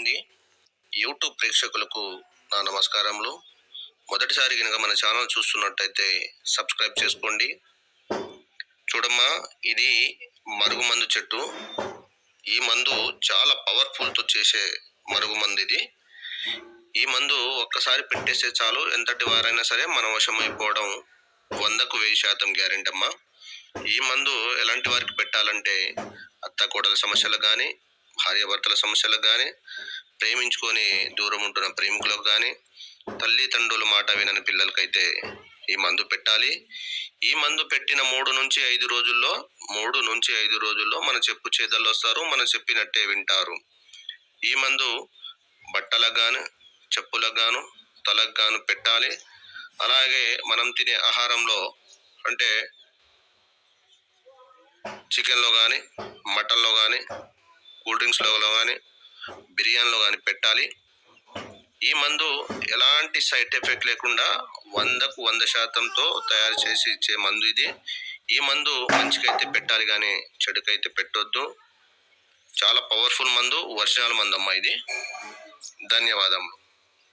ఉంది యూట్యూబ్ ప్రేక్షకులకు నా నమస్కారములు. మొదటిసారి కనుక మన ఛానల్ చూస్తున్నట్టయితే సబ్స్క్రైబ్ చేసుకోండి. చూడమ్మా ఇది మరుగుమందు చెట్టు. ఈ మందు చాలా పవర్ఫుల్తో చేసే మరుగుమందు ఇది. ఈ మందు ఒక్కసారి పెట్టేస్తే చాలు. ఎంతటి వారైనా సరే మన వశమైపోవడం వందకు వెయ్యి శాతం గ్యారెంటీ అమ్మా. ఈ మందు ఎలాంటి వారికి పెట్టాలంటే అత్త కోడల సమస్యలు కానీ భార్యాభర్తల సమస్యలకు కానీ ప్రేమించుకొని దూరం ఉంటున్న ప్రేమికులకు కానీ తల్లిదండ్రుల మాట వినని పిల్లలకైతే ఈ మందు పెట్టాలి. ఈ మందు పెట్టిన మూడు నుంచి ఐదు రోజుల్లో మూడు నుంచి ఐదు రోజుల్లో మన చెప్పు చేతల్లో వస్తారు మనం చెప్పినట్టే వింటారు. ఈ మందు బట్టలకు గాను చెప్పులకు గాను తలకు గాను పెట్టాలి. అలాగే మనం తినే ఆహారంలో అంటే చికెన్లో కానీ మటన్లో కానీ కూల్ డ్రింక్స్లో కానీ బిర్యానీలో కానీ పెట్టాలి. ఈ మందు ఎలాంటి సైడ్ ఎఫెక్ట్ లేకుండా వందకు వంద శాతంతో తయారు చేసి ఇచ్చే మందు ఇది. ఈ మందు మంచికైతే పెట్టాలి కానీ చెడుకైతే పెట్టొద్దు. చాలా పవర్ఫుల్ మందు ఒరిజినల్ మందు అమ్మా ఇది. ధన్యవాదములు.